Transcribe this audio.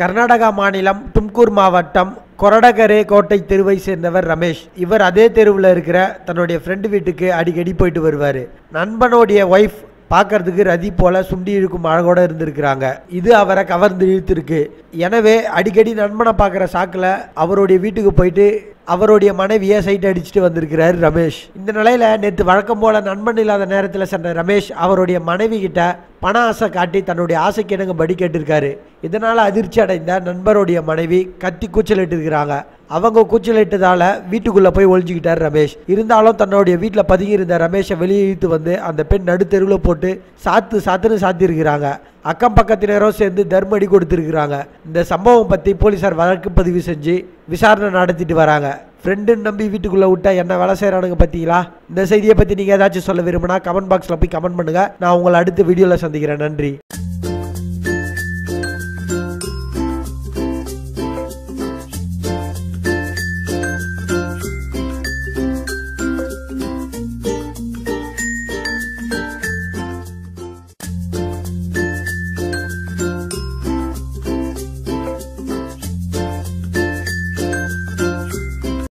கர்நாடகா மாநிலம் தும்கூர் மாவட்டம் கொரடகரே கோட்டை தெருவை சேர்ந்தவர் ரமேஷ். இவர் அதே தெருவில் இருக்கிற தன்னுடைய ஃப்ரெண்டு வீட்டுக்கு அடிக்கடி போயிட்டு வருவார். நண்பனுடைய ஒய்ஃப் பார்க்கறதுக்கு ரதி போல சுண்டி இழுக்கும் அழகோட இருந்திருக்கிறாங்க. இது அவரை கவர்ந்து இழுத்திருக்கு எனவே அடிக்கடி நண்பனை பார்க்குற சாக்கில் அவருடைய வீட்டுக்கு போயிட்டு அவருடைய மனைவியை சைட் அடிச்சுட்டு வந்திருக்கிறார் ரமேஷ். இந்த நிலையில நேற்று வழக்கம் போல நண்பன் இல்லாத நேரத்தில் சென்ற ரமேஷ் அவருடைய மனைவி கிட்ட பண ஆசை காட்டி தன்னுடைய ஆசைக்கு இணங்க படி கேட்டிருக்காரு. இதனால் அதிர்ச்சி அடைந்த நண்பருடைய மனைவி கத்தி கூச்சலிட்டு இருக்கிறாங்க. அவங்க கூச்சலிட்டதால வீட்டுக்குள்ளே போய் ஒழிஞ்சிக்கிட்டார் ரமேஷ். இருந்தாலும் தன்னுடைய வீட்டில் பதுங்கியிருந்த ரமேஷை வெளியே இழுத்து வந்து அந்த பெண் நடுத்தெருவில் போட்டு சாத்து சாத்துன்னு சாத்தியிருக்கிறாங்க. அக்கம் பக்கத்தினரும் சேர்ந்து தர்மடி கொடுத்துருக்குறாங்க. இந்த சம்பவம் பற்றி போலீசார் வழக்கு பதிவு செஞ்சு விசாரணை நடத்திட்டு வராங்க. ஃப்ரெண்டுன்னு நம்பி வீட்டுக்குள்ளே விட்டா என்ன வேலை செய்கிறானுங்க பார்த்தீங்களா இந்த செய்தியை பற்றி நீங்கள் ஏதாச்சும் சொல்ல விரும்பினா கமெண்ட் பாக்ஸில் போய் கமெண்ட் பண்ணுங்கள் நான் உங்களை அடுத்த வீடியோவில் சந்திக்கிறேன். நன்றி.